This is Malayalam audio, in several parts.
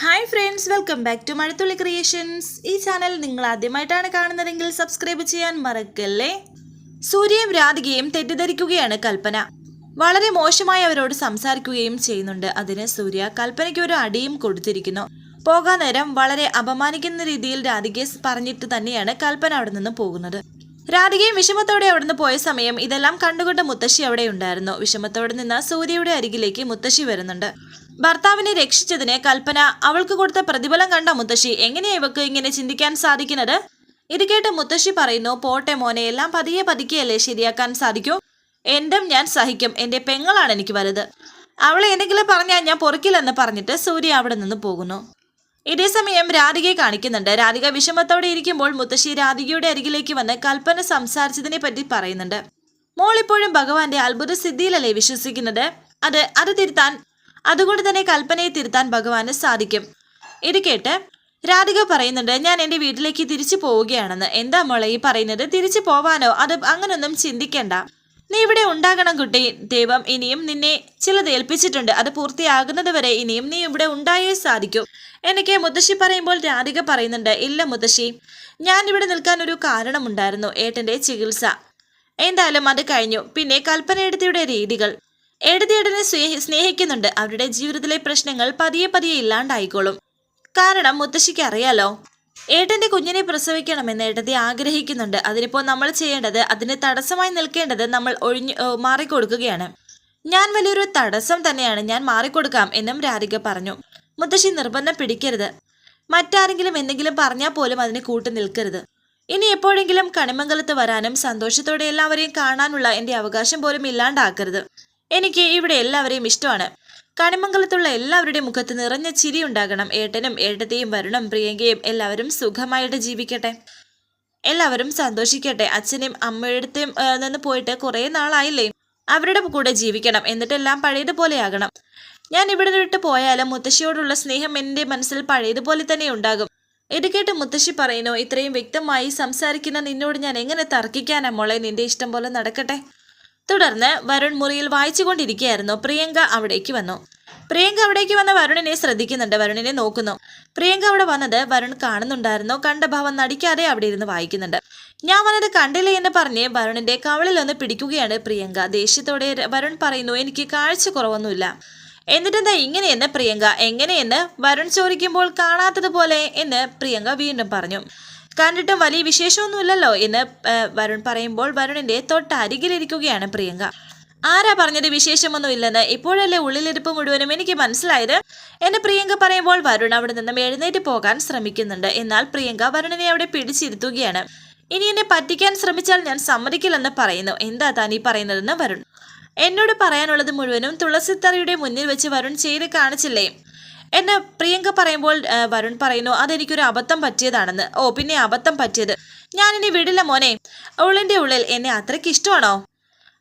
Hi friends welcome back to Mazhathulli creations ഈ ചാനൽ നിങ്ങൾ ആദ്യമായിട്ടാണ് കാണുന്നതെങ്കിൽ സബ്സ്ക്രൈബ് ചെയ്യാൻ മറക്കല്ലേ? സൂര്യയും രാധികയും തെറ്റിദ്ധരിക്കുകയാണ് കൽപ്പന. വളരെ മോശമായി അവരോട് സംസാരിക്കുകയും ചെയ്യുന്നുണ്ട്. അതിന് സൂര്യ കൽപ്പനയ്ക്ക് ഒരു അടിയും കൊടുത്തിരിക്കുന്നു. പോകാൻ നേരം വളരെ അപമാനിക്കുന്ന രീതിയിൽ രാധികയെ പറഞ്ഞിട്ട് തന്നെയാണ് കൽപ്പന അവിടെ നിന്ന് പോകുന്നത്. രാധികയും വിഷമത്തോടെ അവിടുന്ന് പോയ സമയം ഇതെല്ലാം കണ്ടുകൊണ്ട് മുത്തശ്ശി അവിടെ ഉണ്ടായിരുന്നു. വിഷമത്തോടെ നിന്ന് സൂര്യയുടെ അരികിലേക്ക് മുത്തശ്ശി വരുന്നുണ്ട്. ഭർത്താവിനെ രക്ഷിച്ചതിന് കൽപ്പന അവൾക്ക് കൊടുത്ത പ്രതിഫലം കണ്ട മുത്തശ്ശി എങ്ങനെയാ ഇവക്ക് ഇങ്ങനെ ചിന്തിക്കാൻ സാധിക്കുന്നത്? ഇത് കേട്ട് മുത്തശ്ശി പറയുന്നു പോട്ടെ മോനെ എല്ലാം പതിയെ പതിക്കെയല്ലേ ശരിയാക്കാൻ സാധിക്കൂ? എന്തും ഞാൻ സഹിക്കും. എന്റെ പെങ്ങളാണ് എനിക്ക് വലുത്. അവളെ എന്തെങ്കിലും പറഞ്ഞാൽ ഞാൻ പൊറുക്കില്ലെന്ന് പറഞ്ഞിട്ട് സൂര്യ അവിടെ നിന്ന് പോകുന്നു. ഇതേ സമയം രാധികയെ കാണിക്കുന്നുണ്ട്. രാധിക വിഷമത്തോടെ ഇരിക്കുമ്പോൾ മുത്തശ്ശി രാധികയുടെ അരികിലേക്ക് വന്ന് കൽപ്പന സംസാരിച്ചതിനെ പറ്റി പറയുന്നുണ്ട്. മോളിപ്പോഴും ഭഗവാന്റെ അത്ഭുത സിദ്ധിയിലല്ലേ വിശ്വസിക്കുന്നത്? അത് അത് തിരുത്താൻ അതുകൊണ്ട് തന്നെ കൽപ്പനയെ തിരുത്താൻ ഭഗവാന് സാധിക്കും. ഇത് കേട്ട് രാധിക പറയുന്നുണ്ട് ഞാൻ എന്റെ വീട്ടിലേക്ക് തിരിച്ചു പോവുകയാണെന്ന്. എന്താ മോളെ ഈ പറയുന്നത്? തിരിച്ചു പോവാനോ? അത് അങ്ങനൊന്നും ചിന്തിക്കണ്ട. നീ ഇവിടെ ഉണ്ടാകണം കുട്ടി. ദൈവം ഇനിയും നിന്നെ ചിലത് ഏൽപ്പിച്ചിട്ടുണ്ട്. അത് പൂർത്തിയാകുന്നത് വരെ ഇനിയും നീ ഇവിടെ ഉണ്ടായേ സാധിക്കൂ. എനിക്ക് മുത്തശ്ശി പറയുമ്പോൾ രാധിക പറയുന്നുണ്ട് ഇല്ല മുത്തശ്ശി. ഞാൻ ഇവിടെ നിൽക്കാൻ ഒരു കാരണമുണ്ടായിരുന്നു. ഏട്ടന്റെ ചികിത്സ. എന്തായാലും അത് കഴിഞ്ഞു. പിന്നെ കൽപ്പന എടുത്തിയുടെ രീതികൾ. എഴുതിയേടനെ സ്നേഹി സ്നേഹിക്കുന്നുണ്ട്. അവരുടെ ജീവിതത്തിലെ പ്രശ്നങ്ങൾ പതിയെ പതിയെ ഇല്ലാണ്ടായിക്കോളും. കാരണം മുത്തശ്ശിക്ക് അറിയാലോ ഏട്ടന്റെ കുഞ്ഞിനെ പ്രസവിക്കണമെന്ന് ഏട്ടത്തി ആഗ്രഹിക്കുന്നുണ്ട്. അതിനിപ്പോൾ നമ്മൾ ചെയ്യേണ്ടത് അതിന് തടസ്സമായി നിൽക്കേണ്ടത് നമ്മൾ ഒഴിഞ്ഞു മാറിക്കൊടുക്കുകയാണ്. ഞാൻ വലിയൊരു തടസ്സം തന്നെയാണ് ഞാൻ മാറിക്കൊടുക്കാം എന്നും രാധിക പറഞ്ഞു. മുത്തശ്ശി നിർബന്ധം പിടിക്കരുത്. മറ്റാരെങ്കിലും എന്തെങ്കിലും പറഞ്ഞാൽ പോലും അതിന് കൂട്ടു നിൽക്കരുത്. ഇനി എപ്പോഴെങ്കിലും കണിമംഗലത്ത് വരാനും സന്തോഷത്തോടെ എല്ലാവരെയും കാണാനുള്ള എന്റെ അവകാശം പോലും ഇല്ലാണ്ടാക്കരുത്. എനിക്ക് ഇവിടെ എല്ലാവരെയും ഇഷ്ടമാണ്. കണിമംഗലത്തുള്ള എല്ലാവരുടെയും മുഖത്ത് നിറഞ്ഞ ചിരി ഉണ്ടാകണം. ഏട്ടനും ഏട്ടത്തെയും വരുണം പ്രിയങ്കയും എല്ലാവരും സുഖമായിട്ട് ജീവിക്കട്ടെ. എല്ലാവരും സന്തോഷിക്കട്ടെ. അച്ഛനെയും അമ്മയുടെയും നിന്ന് പോയിട്ട് കുറേ നാളായില്ലേ? അവരുടെ കൂടെ ജീവിക്കണം. എന്നിട്ടെല്ലാം പഴയതുപോലെയാകണം ഞാൻ ഇവിടെ വിട്ട് പോയാലും മുത്തശ്ശിയോടുള്ള സ്നേഹം എന്റെ മനസ്സിൽ പഴയതുപോലെ തന്നെ ഉണ്ടാകും. ഇത് കേട്ട് മുത്തശ്ശി പറയുന്നു ഇത്രയും വ്യക്തമായി സംസാരിക്കുന്ന നിന്നോട് ഞാൻ എങ്ങനെ തർക്കിക്കാനാ മോളെ? നിന്റെ ഇഷ്ടം പോലെ നടക്കട്ടെ. തുടർന്ന് വരുൺ മുറിയിൽ വായിച്ചുകൊണ്ടിരിക്കുകയായിരുന്നു. പ്രിയങ്ക അവിടേക്ക് വന്നു. പ്രിയങ്ക അവിടേക്ക് വന്ന വരുണിനെ ശ്രദ്ധിക്കുന്നുണ്ട്. വരുണിനെ നോക്കുന്നു. പ്രിയങ്ക അവിടെ വന്നത് വരുൺ കാണുന്നുണ്ടായിരുന്നു. കണ്ട ഭാവം നടിക്കാതെ അവിടെ ഇരുന്ന് വായിക്കുന്നുണ്ട്. ഞാൻ വന്നത് കണ്ടില്ല എന്ന് പറഞ്ഞ് വരുണിന്റെ കവളിൽ ഒന്ന് പിടിക്കുകയാണ് പ്രിയങ്ക. ദേഷ്യത്തോടെ വരുൺ പറയുന്നു എനിക്ക് കാഴ്ച കുറവൊന്നുമില്ല എന്നിട്ടെന്താ ഇങ്ങനെയെന്ന് പ്രിയങ്ക? എങ്ങനെയെന്ന്? വരുൺ ചോദിക്കുമ്പോൾ കാണാത്തതുപോലെ എന്ന് പ്രിയങ്ക വീണ്ടും പറഞ്ഞു. കണ്ടിട്ടും വലിയ വിശേഷമൊന്നുമില്ലല്ലോ എന്ന് വരുൺ പറയുമ്പോൾ വരുണിന്റെ തൊട്ടരികിലിരിക്കുകയാണ് പ്രിയങ്ക. ആരാ പറഞ്ഞത് വിശേഷമൊന്നുമില്ലെന്ന്? ഇപ്പോഴല്ലേ ഉള്ളിലിരിപ്പ് മുഴുവനും എനിക്ക് മനസ്സിലായത്? എന്നെ പ്രിയങ്ക പറയുമ്പോൾ വരുൺ അവിടെ നിന്നും എഴുന്നേറ്റ് പോകാൻ ശ്രമിക്കുന്നുണ്ട്. എന്നാൽ പ്രിയങ്ക വരുണിനെ അവിടെ പിടിച്ചിരുത്തുകയാണ്. ഇനി എന്നെ പറ്റിക്കാൻ ശ്രമിച്ചാൽ ഞാൻ സമ്മതിക്കില്ലെന്ന് പറയുന്നു. എന്താ ഈ പറയുന്നതെന്ന്? വരുൺ. എന്നോട് പറയാനുള്ളത് മുഴുവനും തുളസിത്തറയുടെ മുന്നിൽ വെച്ച് വരുൺ ചെയ്ത് കാണിച്ചില്ലേ? എന്ന് പ്രിയങ്ക പറയുമ്പോൾ വരുൺ പറയുന്നു അതെനിക്കൊരു അബദ്ധം പറ്റിയതാണെന്ന്. ഓ പിന്നെ അബദ്ധം പറ്റിയത്? ഞാനിനി വിടില്ല മോനെ. ഉള്ളിന്റെ ഉള്ളിൽ എന്നെ അത്രയ്ക്ക് ഇഷ്ടമാണോ?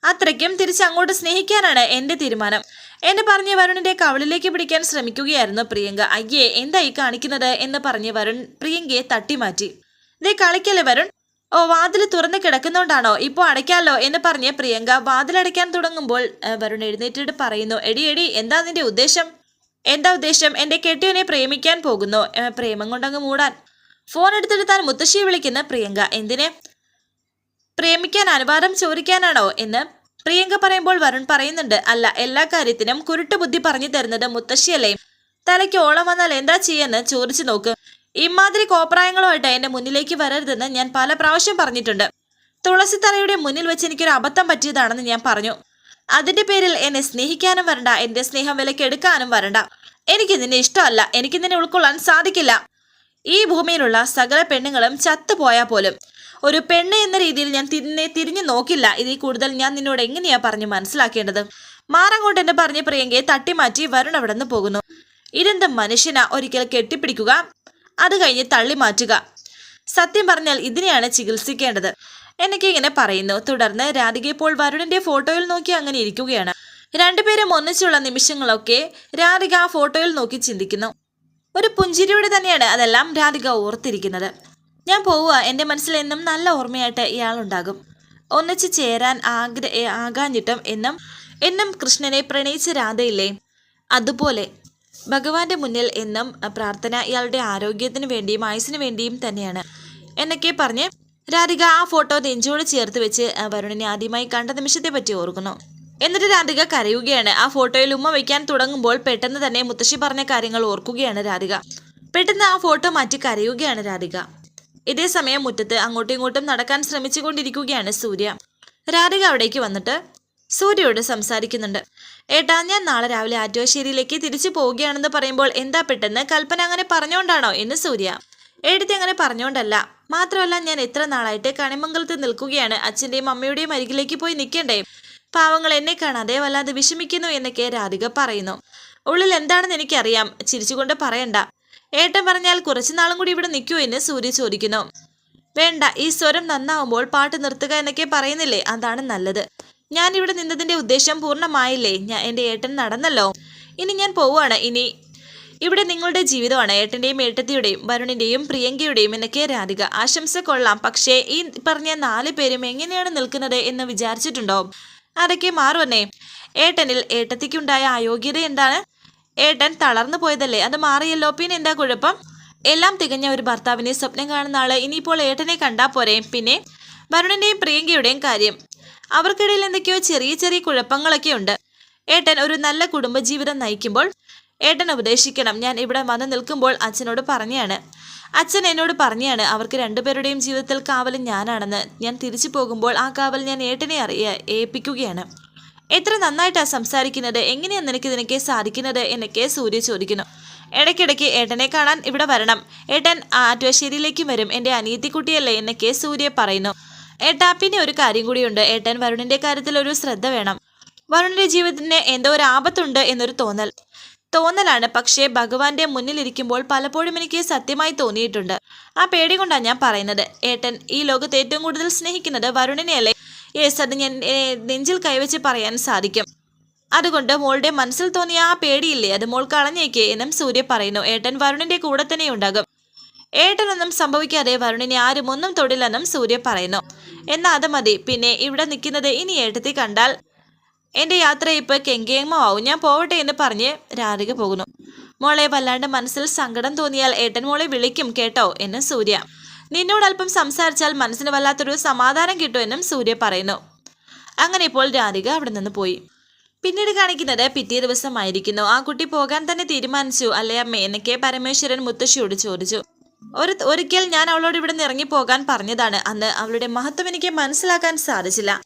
അത്രയ്ക്കും. തിരിച്ച് അങ്ങോട്ട് സ്നേഹിക്കാനാണ് എന്റെ തീരുമാനം. എന്നെ പറഞ്ഞ വരുണിന്റെ കവളിലേക്ക് പിടിക്കാൻ ശ്രമിക്കുകയായിരുന്നു പ്രിയങ്ക. അയ്യേ എന്തായി കാണിക്കുന്നത്? എന്ന് പറഞ്ഞ് വരുൺ പ്രിയങ്കയെ തട്ടിമാറ്റി. ദേ കളിക്കല്ലേ വരുൺ? ഓ വാതിൽ തുറന്ന് കിടക്കുന്നോണ്ടാണോ? ഇപ്പോൾ അടയ്ക്കാമല്ലോ എന്ന് പറഞ്ഞ് പ്രിയങ്ക വാതിലടയ്ക്കാൻ തുടങ്ങുമ്പോൾ വരുൺ എഴുന്നേറ്റിട്ട് പറയുന്നു എടി എടി എന്താ നിന്റെ ഉദ്ദേശം? എന്താ ഉദ്ദേശം? എന്റെ കെട്ടിയനെ പ്രേമിക്കാൻ പോകുന്നു. പ്രേമം കൊണ്ടങ്ങ് മൂടാൻ. ഫോൺ എടുത്തിട്ട് താൻ മുത്തശ്ശിയെ വിളിക്കുന്ന പ്രിയങ്ക എന്തിനെ? പ്രേമിക്കാൻ അനുവാദം ചോദിക്കാനാണോ? എന്ന് പ്രിയങ്ക പറയുമ്പോൾ വരുൺ പറയുന്നുണ്ട് അല്ല എല്ലാ കാര്യത്തിനും കുരുട്ട് ബുദ്ധി പറഞ്ഞു തരുന്നത് മുത്തശ്ശിയല്ലേ? തലയ്ക്ക് ഓളം വന്നാൽ എന്താ ചെയ്യാന്ന് ചോദിച്ചു നോക്ക്. ഇമാതിരി കോപ്രായങ്ങളുമായിട്ട് എന്റെ മുന്നിലേക്ക് വരരുതെന്ന് ഞാൻ പല പ്രാവശ്യം പറഞ്ഞിട്ടുണ്ട്. തുളസിത്തറയുടെ മുന്നിൽ വെച്ച് എനിക്കൊരു അബദ്ധം പറ്റിയതാണെന്ന് ഞാൻ പറഞ്ഞു. അതിന്റെ പേരിൽ എന്നെ സ്നേഹിക്കാനും വരണ്ട എന്റെ സ്നേഹം വിലക്കെടുക്കാനും വരണ്ട. എനിക്ക് നിന്നെ ഇഷ്ടമല്ല എനിക്ക് നിന്നെ ഉൾക്കൊള്ളാൻ സാധിക്കില്ല. ഈ ഭൂമിയിലുള്ള സകല പെണ്ണുങ്ങളും ചത്തുപോയാൽ പോലും. ഒരു പെണ്ണ് എന്ന രീതിയിൽ ഞാൻ തിന്നെ തിരിഞ്ഞു നോക്കില്ല. ഇതിൽ കൂടുതൽ ഞാൻ നിന്നോട് എങ്ങനെയാ പറഞ്ഞു മനസ്സിലാക്കേണ്ടത്? മാറങ്ങോട്ട് എന്നെ പറഞ്ഞ പ്രിയങ്കയെ തട്ടിമാറ്റി വരുൺ അവിടെ നിന്ന് പോകുന്നു. ഇതെന്ത് മനുഷ്യനാ? ഒരിക്കൽ കെട്ടിപ്പിടിക്കുക അത് കഴിഞ്ഞ് തള്ളി മാറ്റുക സത്യം പറഞ്ഞാൽ ഇതിനെയാണ് ചികിത്സിക്കേണ്ടത്. എന്നൊക്കെ ഇങ്ങനെ പറയുന്നു. തുടർന്ന് രാധിക ഇപ്പോൾ വരുണിന്റെ ഫോട്ടോയിൽ നോക്കി അങ്ങനെ ഇരിക്കുകയാണ്. രണ്ടുപേരും ഒന്നിച്ചുള്ള നിമിഷങ്ങളൊക്കെ രാധിക ആ ഫോട്ടോയിൽ നോക്കി ചിന്തിക്കുന്നു. ഒരു പുഞ്ചിരിയോടെ തന്നെയാണ് അതെല്ലാം രാധിക ഓർത്തിരിക്കുന്നത്. ഞാൻ പോവുക. എന്റെ മനസ്സിൽ എന്നും നല്ല ഓർമ്മയായിട്ട് ഇയാളുണ്ടാകും. ഒന്നിച്ച് ചേരാൻ ആഗ്ര ആകാഞ്ഞിട്ടും എന്നും എന്നും കൃഷ്ണനെ പ്രണയിച്ച രാധയില്ലേ? അതുപോലെ ഭഗവാന്റെ മുന്നിൽ എന്നും പ്രാർത്ഥന ഇയാളുടെ ആരോഗ്യത്തിന് വേണ്ടിയും ആയുസിന് വേണ്ടിയും തന്നെയാണ്. എന്നൊക്കെ പറഞ്ഞ് രാധിക ആ ഫോട്ടോ നെഞ്ചോട് ചേർത്ത് വെച്ച് വരുണിനെ ആദ്യമായി കണ്ട നിമിഷത്തെ പറ്റി ഓർക്കുന്നു. എന്നിട്ട് രാധിക കരയുകയാണ്. ആ ഫോട്ടോയിൽ ഉമ്മ വയ്ക്കാൻ തുടങ്ങുമ്പോൾ പെട്ടെന്ന് തന്നെ മുത്തശ്ശി പറഞ്ഞ കാര്യങ്ങൾ ഓർക്കുകയാണ് രാധിക. പെട്ടെന്ന് ആ ഫോട്ടോ മാറ്റി കരയുകയാണ് രാധിക. ഇതേ സമയം മുറ്റത്ത് അങ്ങോട്ടും ഇങ്ങോട്ടും നടക്കാൻ ശ്രമിച്ചുകൊണ്ടിരിക്കുകയാണ് സൂര്യ. രാധിക അവിടേക്ക് വന്നിട്ട് സൂര്യയോട് സംസാരിക്കുന്നുണ്ട്. ഏട്ടാ ഞാൻ നാളെ രാവിലെ ആറ്റുവശ്ശേരിയിലേക്ക് തിരിച്ചു പോവുകയാണെന്ന് പറയുമ്പോൾ എന്താ പെട്ടെന്ന്? കൽപ്പന അങ്ങനെ പറഞ്ഞുകൊണ്ടാണോ എന്ന് സൂര്യ. എഴുതി അങ്ങനെ പറഞ്ഞുകൊണ്ടല്ല മാത്രമല്ല ഞാൻ എത്ര നാളായിട്ട് കണിമംഗലത്ത് നിൽക്കുകയാണ്. അച്ഛന്റെയും അമ്മയുടെയും അരികിലേക്ക് പോയി നിൽക്കണ്ടേ പാവങ്ങൾ എന്നെ കാണാതെ വല്ലാതെ വിഷമിക്കുന്നു എന്നൊക്കെ രാധിക പറയുന്നു. ഉള്ളിൽ എന്താണെന്ന് എനിക്കറിയാം. ചിരിച്ചുകൊണ്ട് പറയണ്ട. ഏട്ടൻ പറഞ്ഞാൽ കുറച്ചു നാളും കൂടി ഇവിടെ നിൽക്കൂ എന്ന് സൂര്യ ചോദിക്കുന്നു. വേണ്ട ഈ സ്വരം നന്നാവുമ്പോൾ പാട്ട് നിർത്തുക എന്നൊക്കെ പറയുന്നില്ലേ? അതാണ് നല്ലത്. ഞാൻ ഇവിടെ നിന്നതിന്റെ ഉദ്ദേശം പൂർണമായില്ലേ? ഞാൻ എന്റെ ഏട്ടൻ നടന്നല്ലോ. ഇനി ഞാൻ പോവുകയാണ് ഇനി ഇവിടെ നിങ്ങളുടെ ജീവിതമാണ്. ഏട്ടന്റെയും ഏട്ടത്തിയുടെയും വരുണിന്റെയും പ്രിയങ്കയുടെയും എന്നൊക്കെ രാധിക. ആശംസ കൊള്ളാം. പക്ഷേ ഈ പറഞ്ഞ നാല് പേരും എങ്ങനെയാണ് നിൽക്കുന്നത് എന്ന് വിചാരിച്ചിട്ടുണ്ടോ അതൊക്കെ മാറുമെന്നേ. ഏട്ടനിൽ ഏട്ടത്തിക്കുണ്ടായ അയോഗ്യത എന്താണ്? ഏട്ടൻ തളർന്നു പോയതല്ലേ? അത് മാറിയല്ലോ. പിന്നെ എന്താ കുഴപ്പം? എല്ലാം തികഞ്ഞ ഒരു ഭർത്താവിനെ സ്വപ്നം കാണുന്ന ആൾ ഇനിയിപ്പോൾ ഏട്ടനെ കണ്ടാൽ പോരെ? പിന്നെ വരുണിന്റെയും പ്രിയങ്കയുടെയും കാര്യം. അവർക്കിടയിൽ എന്തൊക്കെയോ ചെറിയ ചെറിയ കുഴപ്പങ്ങളൊക്കെ ഉണ്ട് ഏട്ടൻ ഒരു നല്ല കുടുംബജീവിതം നയിക്കുമ്പോൾ ഏട്ടൻ ഉപദേശിക്കണം. ഞാൻ ഇവിടെ വന്ന് നിൽക്കുമ്പോൾ അച്ഛനോട് പറഞ്ഞാണ് അച്ഛൻ എന്നോട് പറഞ്ഞാണ് അവർക്ക് രണ്ടുപേരുടെയും ജീവിതത്തിൽ കാവൽ ഞാനാണെന്ന്. ഞാൻ തിരിച്ചു പോകുമ്പോൾ ആ കാവൽ ഞാൻ ഏട്ടനെ അറിയ ഏൽപ്പിക്കുകയാണ്. എത്ര നന്നായിട്ടാ സംസാരിക്കുന്നത്. എങ്ങനെയാണ് നിനക്ക് ഇതിനൊക്കെ സാധിക്കുന്നത് എന്നൊക്കെ സൂര്യ ചോദിക്കുന്നു. ഇടയ്ക്കിടയ്ക്ക് ഏട്ടനെ കാണാൻ ഇവിടെ വരണം. ഏട്ടൻ ആറ്റുവശ്ശേരിയിലേക്ക് വരും. എന്റെ അനിയത്തിക്കുട്ടിയല്ലേ എന്നൊക്കെ സൂര്യ പറയുന്നു. ഏട്ടാ പിന്നെ ഒരു കാര്യം കൂടിയുണ്ട്. ഏട്ടൻ വരുണിന്റെ കാര്യത്തിൽ ഒരു ശ്രദ്ധ വേണം. വരുണിന്റെ ജീവിതത്തിന് എന്തോ ഒരു ആപത്തുണ്ട് എന്നൊരു തോന്നൽ. തോന്നലാണ്. പക്ഷേ ഭഗവാന്റെ മുന്നിലിരിക്കുമ്പോൾ പലപ്പോഴും എനിക്ക് സത്യമായി തോന്നിയിട്ടുണ്ട്. ആ പേടി കൊണ്ടാണ് ഞാൻ പറയുന്നത്. ഏട്ടൻ ഈ ലോകത്ത് ഏറ്റവും കൂടുതൽ സ്നേഹിക്കുന്നത് വരുണിനെയല്ലേ? യേസ് അത് ഞാൻ നെഞ്ചിൽ കൈവച്ച് പറയാൻ സാധിക്കും. അതുകൊണ്ട് മോളുടെ മനസ്സിൽ തോന്നിയ ആ പേടിയില്ലേ? അത് മോൾ കളഞ്ഞേക്ക് എന്നും സൂര്യ പറയുന്നു. ഏട്ടൻ വരുണിന്റെ കൂടെ തന്നെ ഉണ്ടാകും. ഏട്ടനൊന്നും സംഭവിക്കാതെ വരുണിനെ ആരും ഒന്നും തൊടില്ലെന്നും സൂര്യ പറയുന്നു. എന്നാ അത് മതി. പിന്നെ ഇവിടെ നിൽക്കുന്നത് ഇനി ഏട്ടത്തി കണ്ടാൽ എന്റെ യാത്ര ഇപ്പോൾ കെങ്കേമമാവും ഞാൻ പോവട്ടെ എന്ന് പറഞ്ഞ് രാധിക പോകുന്നു. മോളെ വല്ലാണ്ട് മനസ്സിൽ സങ്കടം തോന്നിയാൽ ഏട്ടൻ മോളെ വിളിക്കും കേട്ടോ എന്ന് സൂര്യ. നിന്നോട് അല്പം സംസാരിച്ചാൽ മനസ്സിന് വല്ലാത്തൊരു സമാധാനം കിട്ടുമെന്നും സൂര്യ പറയുന്നു. അങ്ങനെ ഇപ്പോൾ രാധിക അവിടെ നിന്ന് പോയി. പിന്നീട് കാണിക്കുന്നത് പിറ്റേ ദിവസമായിരിക്കുന്നു. ആ കുട്ടി പോകാൻ തന്നെ തീരുമാനിച്ചു. അല്ലേ അമ്മ? എന്നൊക്കെ പരമേശ്വരൻ മുത്തശ്ശിയോട് ചോദിച്ചു. ഒരു ഒരിക്കൽ ഞാൻ അവളോട് ഇവിടെ നിന്ന് ഇറങ്ങി പോകാൻ പറഞ്ഞതാണ്. അന്ന് അവളുടെ മഹത്വം എനിക്ക് മനസ്സിലാക്കാൻ സാധിച്ചില്ല.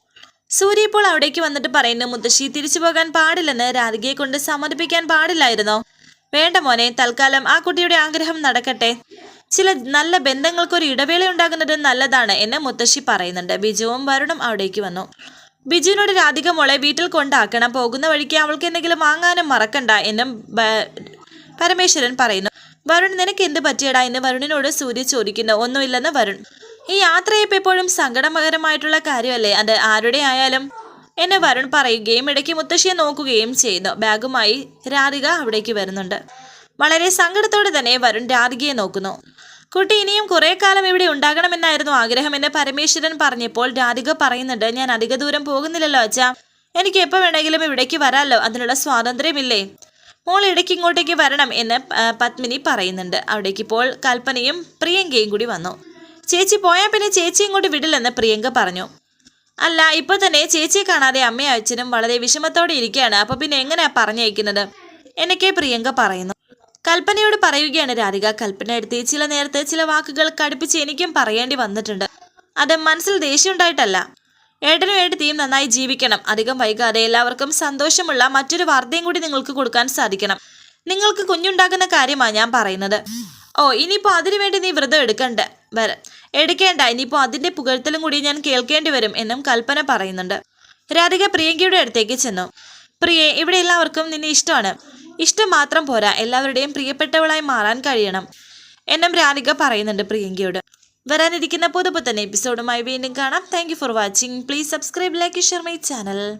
സൂര്യ ഇപ്പോൾ അവിടേക്ക് വന്നിട്ട് പറയുന്നു മുത്തശ്ശി തിരിച്ചു പോകാൻ പാടില്ലെന്ന് രാധികയെ കൊണ്ട് സമർപ്പിക്കാൻ പാടില്ലായിരുന്നോ? വേണ്ട മോനെ തൽക്കാലം ആ കുട്ടിയുടെ ആഗ്രഹം നടക്കട്ടെ. ചില നല്ല ബന്ധങ്ങൾക്കൊരു ഇടവേള ഉണ്ടാകുന്നത് നല്ലതാണ് എന്ന് മുത്തശ്ശി പറയുന്നുണ്ട്. ബിജുവും വരുണും അവിടേക്ക് വന്നു. ബിജുവിനോട് രാധിക മോളെ വീട്ടിൽ കൊണ്ടാക്കണം. പോകുന്ന വഴിക്ക് അവൾക്ക് എന്തെങ്കിലും വാങ്ങാനും മറക്കണ്ട എന്നും പരമേശ്വരൻ പറയുന്നു. വരുൺ നിനക്ക് എന്ത് പറ്റിയടാ? എന്ന് വരുണിനോട് സൂര്യ ചോദിക്കുന്നു. ഒന്നുമില്ലെന്ന് വരുൺ ഈ യാത്രയപ്പ് എപ്പോഴും സങ്കടകരമായിട്ടുള്ള കാര്യമല്ലേ? അത് ആരുടെ ആയാലും. എന്നെ വരുൺ പറയുകയും ഇടയ്ക്ക് മുത്തശ്ശിയെ നോക്കുകയും ചെയ്യുന്നു. ബാഗുമായി രാധിക അവിടേക്ക് വരുന്നുണ്ട്. വളരെ സങ്കടത്തോടെ തന്നെ വരുൺ രാധികയെ നോക്കുന്നു. കുട്ടി ഇനിയും കുറെ കാലം ഇവിടെ ഉണ്ടാകണമെന്നായിരുന്നു ആഗ്രഹം. ആഗ്രഹമെന്ന് പരമേശ്വരൻ പറഞ്ഞപ്പോൾ രാധിക പറയുന്നുണ്ട് ഞാൻ അധിക ദൂരം പോകുന്നില്ലല്ലോ അച്ഛാ. എനിക്ക് എപ്പോൾ വേണമെങ്കിലും ഇവിടേക്ക് വരാമല്ലോ അതിനുള്ള സ്വാതന്ത്ര്യമില്ലേ? മോൾ ഇടയ്ക്ക് ഇങ്ങോട്ടേക്ക് വരണം എന്ന് പത്മിനി പറയുന്നുണ്ട്. അവിടേക്ക് ഇപ്പോൾ കൽപ്പനയും പ്രിയങ്കയും കൂടി വന്നു. ചേച്ചി പോയാൽ പിന്നെ ചേച്ചി ഇങ്ങോട്ട് വിടില്ലെന്ന് പ്രിയങ്ക പറഞ്ഞു. അല്ല ഇപ്പൊ തന്നെ ചേച്ചിയെ കാണാതെ അമ്മയും അച്ഛനും വളരെ വിഷമത്തോടെ ഇരിക്കുകയാണ്. അപ്പൊ പിന്നെ എങ്ങനെയാ പറഞ്ഞയക്കുന്നത്? എന്നൊക്കെ പ്രിയങ്ക പറയുന്നു. കൽപ്പനയോട് പറയുകയാണ് രാധിക. കൽപ്പന എടുത്ത് ചില നേരത്തെ ചില വാക്കുകൾ കടുപ്പിച്ച് എനിക്കും പറയേണ്ടി വന്നിട്ടുണ്ട്. അത് മനസ്സിൽ ദേഷ്യം ഉണ്ടായിട്ടല്ല ഏട്ടനും ഏട്ടത്തിയും നന്നായി ജീവിക്കണം. അധികം വൈകാതെ എല്ലാവർക്കും സന്തോഷമുള്ള മറ്റൊരു വാർത്തയും കൂടി നിങ്ങൾക്ക് കൊടുക്കാൻ സാധിക്കണം. നിങ്ങൾക്ക് കുഞ്ഞുണ്ടാകുന്ന കാര്യമാണ് ഞാൻ പറയുന്നത്. ഓ ഇനിയിപ്പോ അതിനുവേണ്ടി നീ വ്രതം എടുക്കണ്ട? എടുക്കേണ്ട ഇനിയിപ്പോൾ അതിന്റെ പുകഴ്ത്തലും കൂടി ഞാൻ കേൾക്കേണ്ടി വരും എന്നും കൽപ്പന പറയുന്നുണ്ട്. രാധിക പ്രിയങ്കയുടെ അടുത്തേക്ക് ചെന്നു. പ്രിയെ ഇവിടെ എല്ലാവർക്കും നിന്നെ ഇഷ്ടമാണ്. ഇഷ്ടം മാത്രം പോരാ എല്ലാവരുടെയും പ്രിയപ്പെട്ടവളായി മാറാൻ കഴിയണം എന്നും രാധിക പറയുന്നുണ്ട് പ്രിയങ്കയോട്. വരാനിരിക്കുന്ന പുതുപുത്തൻ എപ്പിസോഡുമായി വീണ്ടും കാണാം. Thank for watching please subscribe like share my channel